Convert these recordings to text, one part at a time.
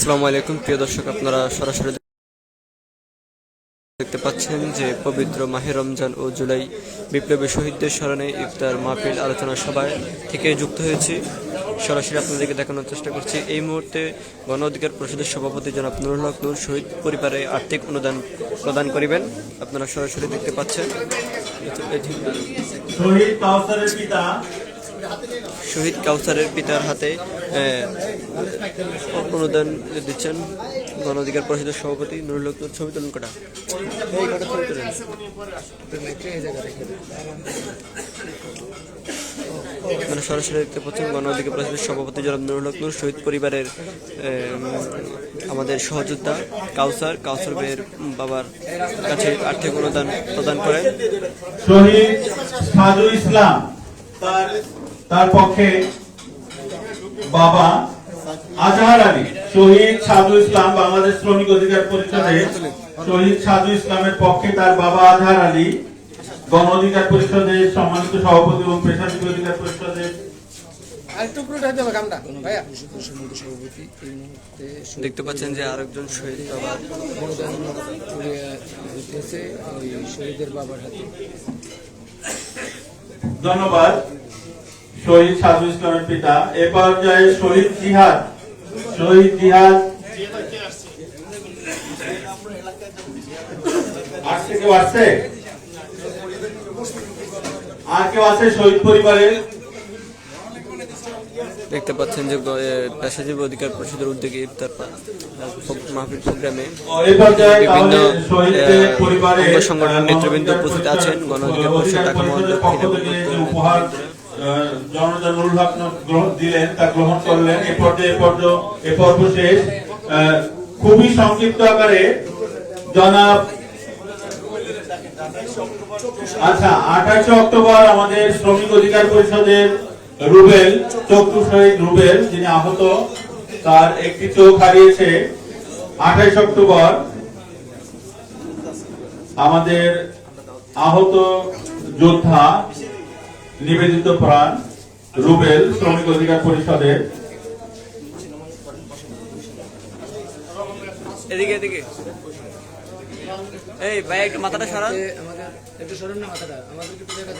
আসসালামু আলাইকুম। প্রিয় দর্শক, আপনারা সরাসরি দেখতে পাচ্ছেন যে পবিত্র মাহে রমজান ও জুলাই বিপ্লবী শহীদদের স্মরণে ইফতার মাহফিল আলোচনা সভায় থেকে যুক্ত হয়েছি। সরাসরি আপনাদেরকে দেখানোর চেষ্টা করছি। এই মুহূর্তে গণ অধিকার পরিষদের সভাপতি জনাব নুরুল হক নূর শহীদ পরিবারে আর্থিক অনুদান প্রদান করিবেন। আপনারা সরাসরি দেখতে পাচ্ছেন। শহীদ পিতা শহীদ কাউসারের পিতার হাতে অনুদান দিচ্ছেন গণ অধিকার পরিষদের সভাপতি নুরুল ছবি তুলুন কটা। আপনারা সরাসরি দেখতে পাচ্ছেন গণ অধিকার পরিষদের সভাপতি জনাব নুরুল হক শহীদ পরিবারের আমাদের সহযোদ্ধা কাউসার কাউসার ভাইয়ের বাবার কাছে আর্থিক অনুদান প্রদান করেন শহীদ ইসলাম, তার তার পক্ষে বাবা আজহার আলী শহীদ সাজু ইসলাম বাংলাদেশ শ্রমিক অধিকার পরিষদের শহীদ সাজু ইসলামের পক্ষে তার বাবা আজহার আলী গণ অধিকার পরিষদের সম্মানিত সভাপতি এবং পেশাজীবী অধিকার পরিষদের দেখতে পাচ্ছেন যে আরেকজন শহীদ বাবা শহীদের বাবার হাতে ধন্যবাদ। শহীদ সাজু ইসলামের পিতা। এ পর্যায়ে শহীদ জিহাদ। শহীদ জিহাদ। আসছে কেউ আসছে আর কেউ আছে শহীদ পরিবারের দেখতে পাচ্ছেন যে পেশাজীবী অধিকার পরিষদের উদ্যোগে ইফতার মাহফিল প্রোগ্রামে বিভিন্ন অঙ্গ সংগঠনের নেতৃবৃন্দ উপস্থিত আছেন। গণ অধিকার পরিষদ ঢাকা মহানগর জনতা নুরুল হক দিলেন, তা গ্রহণ করলেন। এ পর্যায়ে, এ পর্ব শেষ। খুবই সংক্ষিপ্ত আকারে জনাব আচ্ছা আঠাশে অক্টোবর আমাদের শ্রমিক অধিকার পরিষদের রুবেল, চক্ষু শহীদ রুবেল, যিনি আহত, তার একটি চোখ হারিয়েছে। আঠাইশ অক্টোবর আমাদের আহত যোদ্ধা নিবেদিত প্রাণ রুবেল শ্রমিক অধিকার পরিষদের। এদিকে এদিকে। এই ভাই একটু মাথাটা সরান। এ একটু সরুন না মাথাটা আমাদেরকে দেখা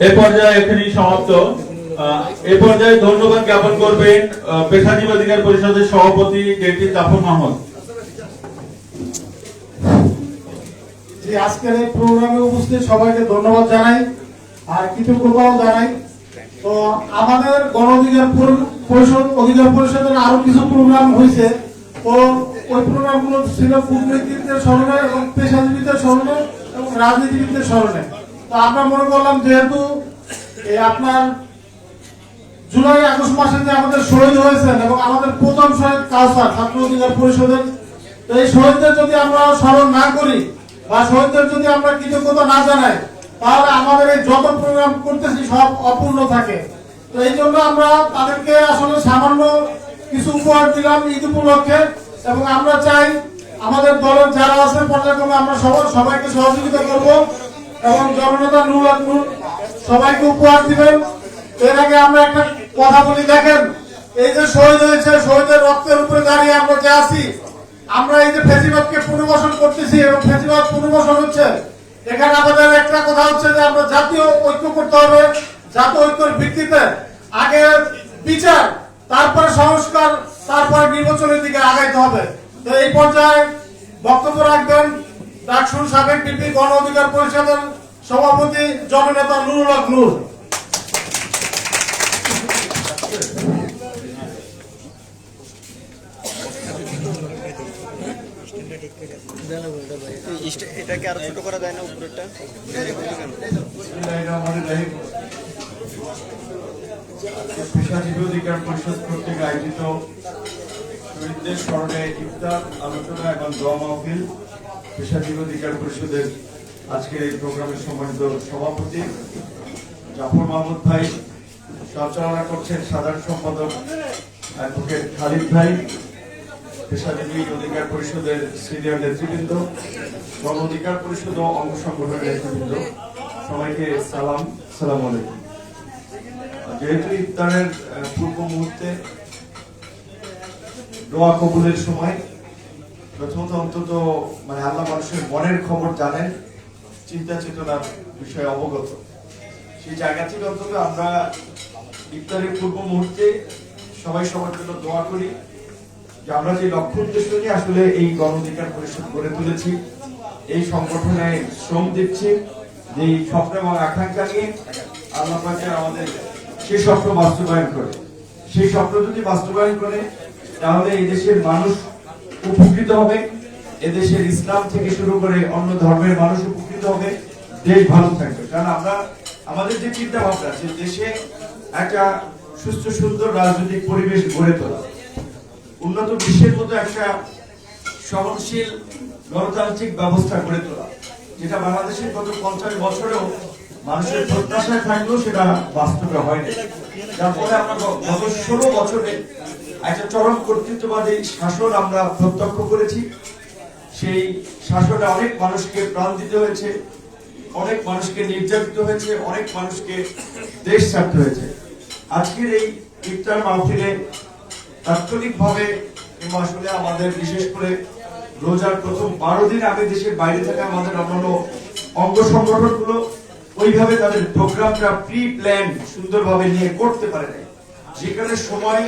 এ পর্যায়ে এখানেই সমাপ্ত। আহ, এ পর্যায়ে ধন্যবাদ জ্ঞাপন করবেন আহ, পেশাজীবী অধিকার পরিষদের সভাপতি ডেটি জাফর মাহমুদ। যে আজকের এই প্রোগ্রামে উপস্থিত সবাইকে ধন্যবাদ জানাই আর কিছু কৃতজ্ঞতাও জানাই। তো আমাদের গণ অধিকার পরিষদ, অধিকার পরিষদের আরও কিছু প্রোগ্রাম হয়েছে। তো ওই প্রোগ্রামগুলো ছিল কূটনীতিকদের স্মরণে এবং পেশাজীবীদের স্মরণে এবং রাজনীতিবিদদের স্মরণে। তো আমরা মনে করলাম যেহেতু আপনার জুলাই, আগস্ট মাসে যে আমাদের শহীদ হয়েছেন এবং আমাদের প্রথম শহীদ কাউসার, ছাত্র অধিকার পরিষদের, তো এই শহীদদের যদি আমরা স্মরণ না করি বা শহীদদের যদি আমরা কৃতজ্ঞতা না জানাই, তাহলে আমাদের এই যত প্রোগ্রাম করতেছি সব অপূর্ণ থাকে। তো এই জন্য আমরা তাদেরকে আসলে সামান্য কিছু উপহার দিলাম ঈদ উপলক্ষে এবং আমরা চাই আমাদের দলের যারা আছে পর্যায়ক্রমে আমরা সবাই সবাইকে সহযোগিতা করব এবং জননেতা নুর নূর সবাইকে উপহার দিবেন। এর আগে আমরা একটা কথা বলি, দেখেন, এই যে শহীদ হয়েছে, শহীদের রক্তের উপরে দাঁড়িয়ে আমরা যে আছি আমরা এই যে ফেসিবাদকে পুনর্বাসন করতেছি এবং ফেসিবাদ পুনর্বাসন হচ্ছে, এখানে আমাদের একটা কথা হচ্ছে যে আমরা জাতীয় ঐক্য করতে হবে। জাতীয় ঐক্যের ভিত্তিতে আগে বিচার, তারপরে সংস্কার, তারপরে নির্বাচনের দিকে আগাইতে হবে। তো এই পর্যায়ে বক্তব্য রাখবেন ডাকসুর সাবেক ডিপি গণ অধিকার পরিষদের সভাপতি জননেতা নুরুল হক নূর জানাব এটা এটাকে আরও ছোট করা যায় না পরিষদ আয়োজিত স্মরণে আলোচনা মাহফিল পরিষদের আজকের এই প্রোগ্রামের সম্মানিত সভাপতি জাফর মাহমুদ ভাই সঞ্চালনা করছেন সাধারণ সম্পাদক অ্যাডভোকেট খালিদ ভাই পেশাজীবী অধিকার পরিষদের সিনিয়র নেতৃবৃন্দ অধিকার পরিষদ ও অঙ্গ সংগঠনের নেতৃবৃন্দ, সবাইকে সালাম সালাম আলাইকুম। যেহেতু ইফতারের পূর্ব মুহূর্তে দোয়া কবুলের সময়, প্রথমত অন্তত মানে আল্লাহ মানুষের মনের খবর জানেন, চিন্তা চেতনার বিষয়ে অবগত। সেই জায়গা থেকে অন্তত আমরা ইফতারের পূর্ব মুহূর্তে সবাই সবার জন্য দোয়া করি। যে আমরা যে লক্ষ্য উদ্দেশ্য নিয়ে আসলে এই গণঅধিকার পরিষদ গড়ে তুলেছি, এই সংগঠনে শ্রম দিচ্ছি যে স্বপ্ন এবং আকাঙ্ক্ষা নিয়ে আল্লাহ আমাদের সেই স্বপ্ন বাস্তবায়ন করে। সেই স্বপ্ন যদি বাস্তবায়ন করে, তাহলে এই দেশের মানুষ উপকৃত হবে এদেশের ইসলাম থেকে শুরু করে অন্য ধর্মের মানুষ উপকৃত হবে, দেশ ভালো থাকবে। কারণ আমরা, আমাদের যে চিন্তা ভাবনা যে দেশে একটা সুস্থ সুন্দর রাজনৈতিক পরিবেশ গড়ে তোলা। উন্নত বিশ্বের মতো একটা সহনশীল গণতান্ত্রিক ব্যবস্থা গড়ে তোলা, যেটা বাংলাদেশের গত পঞ্চাশ বছরেও মানুষের প্রত্যাশায় থাকলেও সেটা বাস্তবে হয়নি। যার ফলে আমরা গত ষোলো বছরে একটা চরম কর্তৃত্ববাদী শাসন আমরা প্রত্যক্ষ করেছি। সেই শাসনে অনেক মানুষকে প্রাণ দিতে হয়েছে, অনেক মানুষকে নির্যাতিত হয়েছে, অনেক মানুষকে দেশ ছাড়তে হয়েছে। আজকের এই ইফতার মাহফিলে তাৎক্ষণিকভাবে আসলে আমাদের, বিশেষ করে রোজার প্রথম বারো দিন আগে দেশের বাইরে থাকা আমাদের অন্যান্য অঙ্গ সংগঠনগুলো ওইভাবে তাদের প্রোগ্রামটা প্রি প্ল্যান সুন্দরভাবে নিয়ে করতে পারে নাই। যেখানে সময়,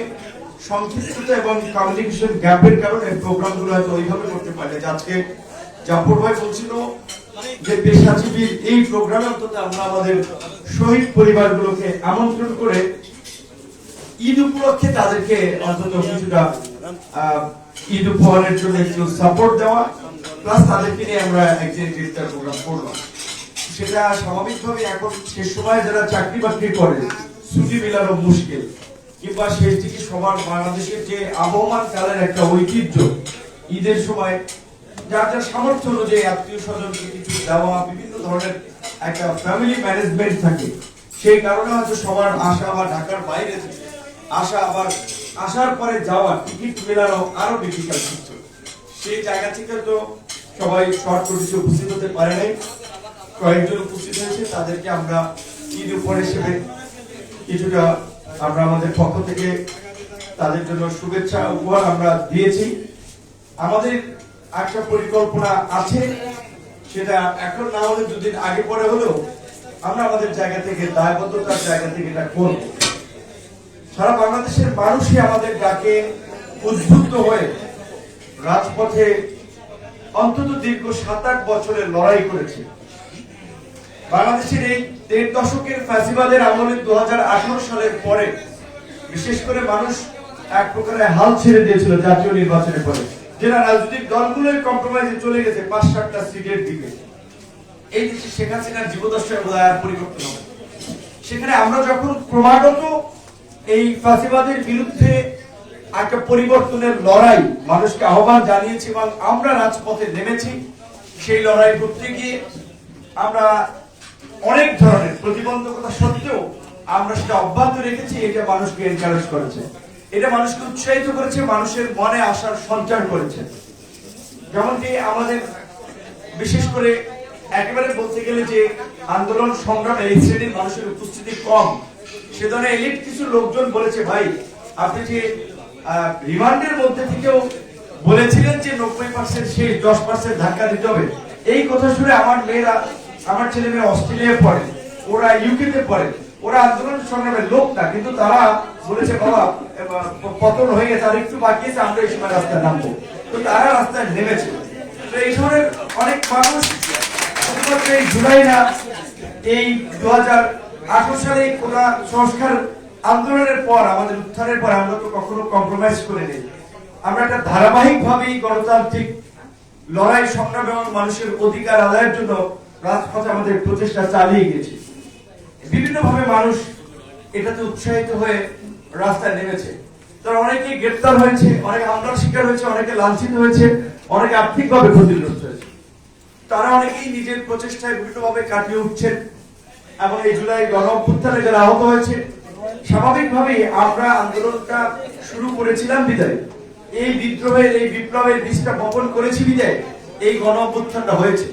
সংক্ষিপ্ততা এবং কমিউনিকেশন গ্যাপের কারণে প্রোগ্রামগুলো হয়তো ওইভাবে করতে পারে যে আজকে জাফর ভাই বলছিল যে পেশাজীবীর এই প্রোগ্রামে অন্তত আমরা আমাদের শহীদ পরিবারগুলোকে আমন্ত্রণ করে ঈদ উপলক্ষে তাদেরকে অন্তত কিছুটা ঈদ উপহারের জন্য একটু সাপোর্ট দেওয়া প্লাস তাদেরকে নিয়ে আমরা একদিন ইফতার প্রোগ্রাম করলাম। সেটা স্বাভাবিকভাবে এখন সে সময় যারা চাকরি বাকরি করে, ছুটি মেলানো মুশকিল, কিংবা শেষ দিকে সবার বাংলাদেশের যে আবহমান কালের একটা ঐতিহ্য, ঈদের সময় যার যার সামর্থ্য অনুযায়ী আত্মীয় স্বজনকে কিছু দেওয়া, বিভিন্ন ধরনের একটা ফ্যামিলি ম্যানেজমেন্ট থাকে। সেই কারণে হয়তো সবার আশা বা ঢাকার বাইরে থেকে। আসা আবার আসার পরে যাওয়া টিকিট মেলানো আরও ডিফিকাল্ট হচ্ছে সেই জায়গা থেকে তো সবাই শর্ট নোটিশে উপস্থিত হতে পারে নাই। কয়েকজন উপস্থিত হয়েছে, তাদেরকে আমরা ঈদ উপহার হিসেবে কিছুটা আমরা আমাদের পক্ষ থেকে তাদের জন্য শুভেচ্ছা, উপহার আমরা দিয়েছি। আমাদের একটা পরিকল্পনা আছে, সেটা এখন না হলে দুদিন আগে পরে হলেও আমরা আমাদের জায়গা থেকে দায়বদ্ধতার জায়গা থেকে এটা করব। সারা বাংলাদেশের মানুষই আমাদের ডাকে উদ্বুদ্ধ হয়ে রাজপথে অন্তত দীর্ঘ সাত আট বছরের লড়াই করেছে। বাংলাদেশের এই দেড় দশকের ফ্যাসিবাদের আমলে দু সালের পরে বিশেষ করে মানুষ এক প্রকারে হাল ছেড়ে দিয়েছিল জাতীয় নির্বাচনের পরে। যেটা রাজনৈতিক দলগুলোই কম্প্রোমাইজে চলে গেছে পাঁচ সাতটা সিটের দিকে। এই দেশে শেখ হাসিনার জীবদর্শনের বোধ পরিবর্তন হবে সেখানে আমরা যখন ক্রমাগত এই ফাঁসিবাদের বিরুদ্ধে একটা পরিবর্তনের লড়াই মানুষকে আহ্বান জানিয়েছি এবং আমরা রাজপথে নেমেছি। সেই লড়াই করতে গিয়ে আমরা অনেক ধরনের প্রতিবন্ধকতা সত্ত্বেও আমরা সেটা অব্যাহত রেখেছি, এটা মানুষকে এনকারেজ করেছে। এটা মানুষকে উৎসাহিত করেছে, মানুষের মনে আসার সঞ্চার করেছে। যেমনটি আমাদের বিশেষ করে একেবারে বলতে গেলে যে আন্দোলন সংগ্রামে এই শ্রেণির মানুষের উপস্থিতি কম। সে ধরনের কিছু লোকজন বলেছে, ভাই, আপনি যে রিমান্ডের মধ্যে থেকেও বলেছিলেন যে নব্বই পার্সেন্ট শেষ, দশ পার্সেন্ট ধাক্কা দিতে হবে, এই কথা শুনে আমার মেয়েরা, আমার ছেলে মেয়ে অস্ট্রেলিয়ায় পড়ে। ওরা ইউকে তে পড়ে। ওরা আন্দোলন সংগ্রামের লোক না, কিন্তু তারা বলেছে, বাবা পতন হয়ে গেছে, আর একটু বাকি আছে, আমরা এই সময় রাস্তায় নামবো। তো তারা রাস্তায় নেমেছে। তো এই ধরনের অনেক মানুষ এই জুলাই না, এই দু হাজার আঠারো সালে সংস্কার আন্দোলনের পর, আমাদের উত্থানের পর আমরা তো কখনো কম্প্রোমাইজ করে নেই আমরা একটা ধারাবাহিক ভাবেই গণতান্ত্রিক লড়াই, সংগ্রাম এবং মানুষের অধিকার আদায়ের জন্য রাজপথে আমাদের প্রচেষ্টা চালিয়ে গেছি বিভিন্ন ভাবে মানুষ এটাতে উৎসাহিত হয়ে রাস্তায় নেমেছে। তারা অনেকে গ্রেপ্তার হয়েছে, অনেকে হামলার শিকার হয়েছে, অনেকে লাঞ্ছিত হয়েছে, অনেকে আর্থিকভাবে ক্ষতিগ্রস্ত হয়েছে। তারা অনেকেই নিজের প্রচেষ্টায় বিভিন্নভাবে কাটিয়ে উঠছেন। এবং এই জুলাই গণ অভ্যুত্থানে যারা আহত হয়েছে, স্বাভাবিকভাবেই আমরা আন্দোলনটা শুরু করেছিলাম বিদায়। এই বিদ্রোহের, এই বিপ্লবের বীজটা বপন করেছি বিদায়। এই গণ অভ্যুত্থানটা হয়েছে।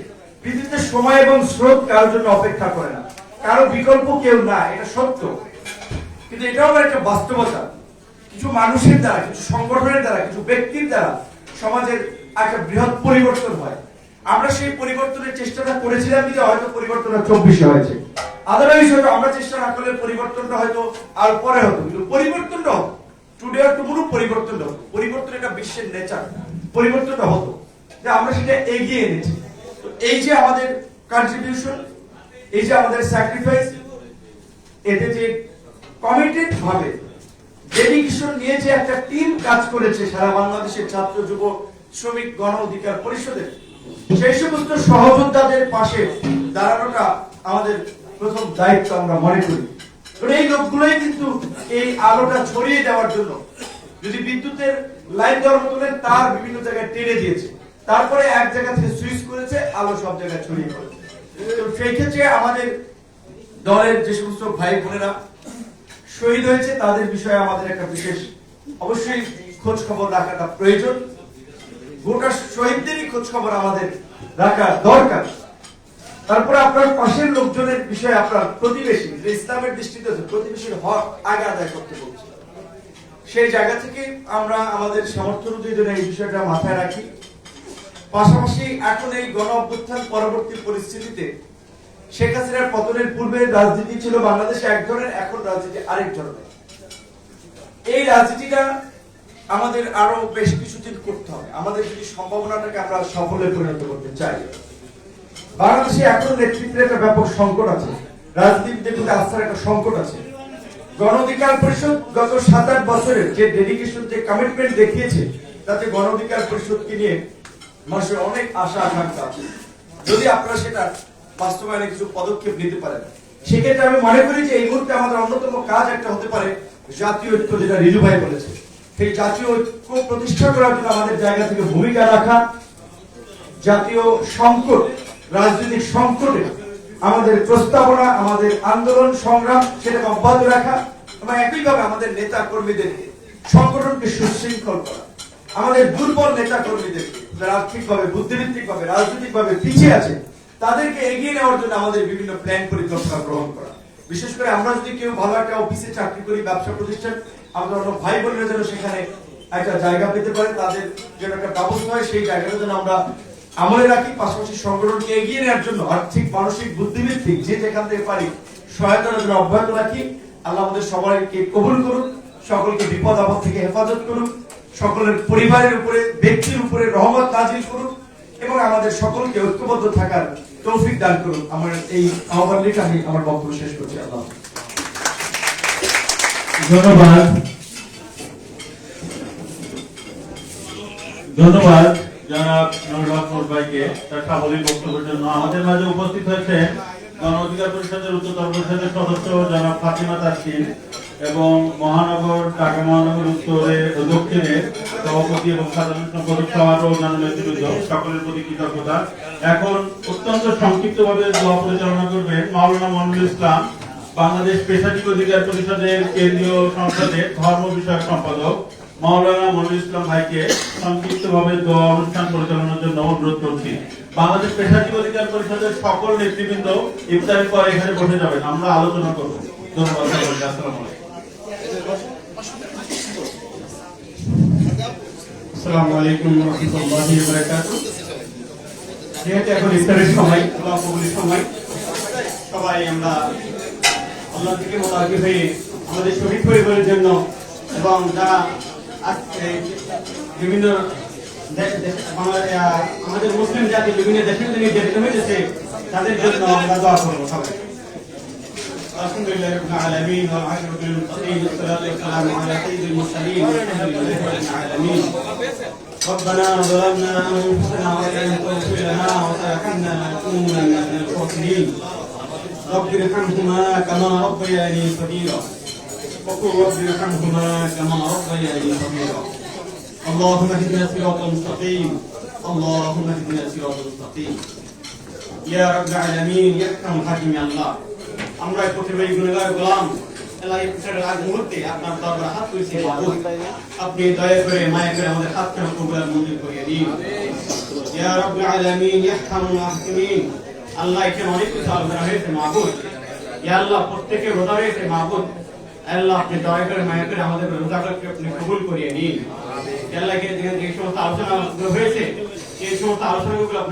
পৃথিবীতে সময় এবং স্রোত কারোর জন্য অপেক্ষা করে না। কারও বিকল্প কেউ না, এটা সত্য। কিন্তু এটাও আবার একটা বাস্তবতা। কিছু মানুষের দ্বারা, কিছু সংগঠনের দ্বারা, কিছু ব্যক্তির দ্বারা সমাজের একটা বৃহৎ পরিবর্তন হয়। আমরা সেই পরিবর্তনের চেষ্টাটা করেছিলাম যে হয়তো পরিবর্তনটা চব্বিশে হয়েছে। আদারওয়াইজ হয়তো আমরা চেষ্টা না করলে পরিবর্তনটা হয়তো আর পরে হতো কিন্তু পরিবর্তনটা হতো টুডে আর পরিবর্তনটা হতো পরিবর্তন এটা বিশ্বের নেচার পরিবর্তনটা হতো। যে আমরা সেটা এগিয়ে এনেছি। তো এই যে আমাদের কন্ট্রিবিউশন এই যে আমাদের স্যাক্রিফাইস এতে যে কমিটেড ভাবে ডেডিকেশন নিয়ে যে একটা টিম কাজ করেছে সারা বাংলাদেশের ছাত্র, যুব, শ্রমিক, গণ অধিকার পরিষদের, সেই সমস্ত সহযোদ্ধাদের পাশে দাঁড়ানোটা আমাদের প্রথম দায়িত্ব আমরা মনে করি। এই লোকগুলোই কিন্তু এই আলোটা ছড়িয়ে দেওয়ার জন্য যদি বিদ্যুতের লাইন দেওয়ার মতো তার বিভিন্ন জায়গায় টেনে দিয়েছে। তারপরে এক জায়গা থেকে সুইচ করেছে, আলো সব জায়গায় ছড়িয়ে পড়েছে। তো সেই ক্ষেত্রে আমাদের দলের যে সমস্ত ভাই বোনেরা শহীদ হয়েছে, তাদের বিষয়ে আমাদের একটা বিশেষ অবশ্যই খোঁজ খবর রাখাটা প্রয়োজন। গোটা শহীদদেরই খোঁজ খবর আমাদের রাখা দরকার। তারপরে আপনার পাশের লোকজনের বিষয়ে আপনার প্রতিবেশী, যে ইসলামের দৃষ্টিতে প্রতিবেশীর হক আগে আদায় করতে বলছে। সেই জায়গা থেকে আমরা আমাদের সামর্থ্য অনুযায়ী এই বিষয়টা মাথায় রাখি। পাশাপাশি এখন এই গণ অভ্যুত্থান পরবর্তী পরিস্থিতিতে শেখ হাসিনার পতনের পূর্বে রাজনীতি ছিল বাংলাদেশে এক ধরনের, এখন রাজনীতি আরেক ধরনের। এই রাজনীতিটা আমাদের আরও বেশ কিছুদিন করতে হবে। আমাদের যদি সম্ভাবনাটাকে আমরা সফলে পরিণত করতে চাই বাংলাদেশে এখন নেতৃত্বের একটা ব্যাপক সংকট আছে। রাজনীতিবিদদের প্রতি আস্থার একটা সংকট আছে। গণ অধিকার পরিষদ গত সাত আট বছরের যে ডেডিকেশন যে কমিটমেন্ট দেখিয়েছে, তাতে গণ অধিকার পরিষদকে নিয়ে মানুষের অনেক আশা, আকাঙ্ক্ষা আছে। যদি আপনারা সেটা বাস্তবায়নে কিছু পদক্ষেপ নিতে পারেন, সেক্ষেত্রে আমি মনে করি যে এই মুহূর্তে আমাদের অন্যতম কাজ একটা হতে পারে জাতীয় ঐক্য, যেটা রিজু ভাই বলেছে। সেই জাতীয় ঐক্য প্রতিষ্ঠা করার জন্য আমাদের জায়গা থেকে ভূমিকা রাখা, জাতীয় সংকট রাজনৈতিক সংকটে আমাদের প্রস্তাবনা, আমাদের আন্দোলন, সংগ্রাম সেটাকে অব্যাহত রাখা এবং একইভাবে আমাদের নেতা কর্মীদেরকে সংগঠনকে সুশৃঙ্খল করা। আমাদের দুর্বল নেতা কর্মীদেরকে যারা আর্থিকভাবে বুদ্ধিভিত্তিকভাবে রাজনৈতিকভাবে পিছিয়ে আছে, তাদেরকে এগিয়ে নেওয়ার জন্য আমাদের বিভিন্ন প্ল্যান পরিকল্পনা গ্রহণ করা। বিশেষ করে আমরা যদি কেউ ভালো একটা অফিসে চাকরি করি, ব্যবসা প্রতিষ্ঠান, আমাদের অন্য ভাই বোনেরা যেন সেখানে একটা জায়গা পেতে পারে, তাদের যেন একটা ব্যবস্থা হয়, সেই জায়গাটা যেন আমরা আমলে রাখি, পাশাপাশি সংগঠনকে এগিয়ে নেওয়ার জন্য আর্থিক, মানসিক বুদ্ধিভিত্তিক যে যেখান থেকে পারি সহায়তার জন্য অব্যাহত রাখি। আল্লাহ আমাদের সবাইকে কবুল করুন, সকলকে বিপদ, আপদ থেকে হেফাজত করুন, সকলের পরিবারের উপরে, ব্যক্তির উপরে রহমত নাজিল করুন এবং আমাদের সকলকে ঐক্যবদ্ধ থাকার তৌফিক দান করুন। আমার এই আহ্বান রেখে আমি আমার বক্তব্য শেষ করছি। আল্লাহ ধন্যবাদ। ধন্যবাদ। জনাব নুরুল ভাইকে তার সাবলীল বক্তব্যের জন্য আমাদের মাঝে উপস্থিত হয়েছে গণ অধিকার পরিষদের উচ্চতর পরিষদের সদস্য জনাব ফাতিমা তাসকিন এবং মহানগর ঢাকা মহানগর উত্তরে দক্ষিণে সভাপতি এবং সাধারণ সম্পাদক ও অন্যান্য নেতৃবৃন্দ, সকলের প্রতি কৃতজ্ঞতা। এখন অত্যন্ত সংক্ষিপ্তভাবে দোয়া পরিচালনা করবেন মাওলানা মনিরুল ইসলাম, বাংলাদেশ পেশাজীবী অধিকার পরিষদের কেন্দ্রীয় সংসদের ধর্ম বিষয়ক সম্পাদক। মাওলানা মনিরুল ইসলাম ভাইকে সংক্ষিপ্তভাবে দোয়া অনুষ্ঠান পরিচালনার জন্য অনুরোধ করছি। বাংলাদেশ পেশাজীবী অধিকার পরিষদের সকল নেতৃবৃন্দ ইফতারের পর এখানে বসে যাবেন। আমরা আলোচনা করব। ধন্যবাদ যেহেতু এখন ইফতারের সময় সবাই আমরা আল্লাহ থেকে হয়ে আমাদের শহীদ পরিবারের জন্য এবং যারা বিভিন্ন দে- দে- বাংলা- আহ, আমাদের মুসলিম জাতি বিভিন্ন দেশের থেকে যেতে হয়েছে তাদের জন্য আমরা দোয়া করবো সবাই الحمد لله رب العالمين والعاقبة للمتقين والصلاة والسلام على سيد المرسلين والحمد لله رب العالمين ربنا ظلمنا أنفسنا وإن لم تغفر لنا وترحمنا لنكونن من الخاسرين رب ارحمهما كما ربياني صغيرا وقل رب ارحمهما كما ربياني صغيرا اللهم اهدنا صراطا مستقيم اللهم اهدنا صراطا مستقيم ইয়া রাব্বুল আলামিন ইয়াকরাম হাকিম আল্লাহ আমরা প্রতিবারই গুণগার গোলাম আল্লাহ এই প্রচারের আগ মুহূর্তে আপনার দরবারে হাত তুলেছি মাবুদ আপনি দয়া করে মায়া করে আমাদের হাতটা কবুল আর মঞ্জুর করিয়ে দিন ইয়া রাব্বুল আলামিন ইয়াহকামুল হাকিমিন আল্লাহ এখানে অনেক কিছু আলোচনা হয়েছে মাহবুব ইয়া আল্লাহ প্রত্যেকে রোজা রয়েছে মাহবুব আল্লাহ আপনি দয়া করে মায়া করে আমাদের রোজাটাকে আপনি কবুল করিয়ে নিন। আল্লাহকে যে যে সমস্ত আলোচনা হয়েছে এই সমস্ত আলোচনাগুলো আপনি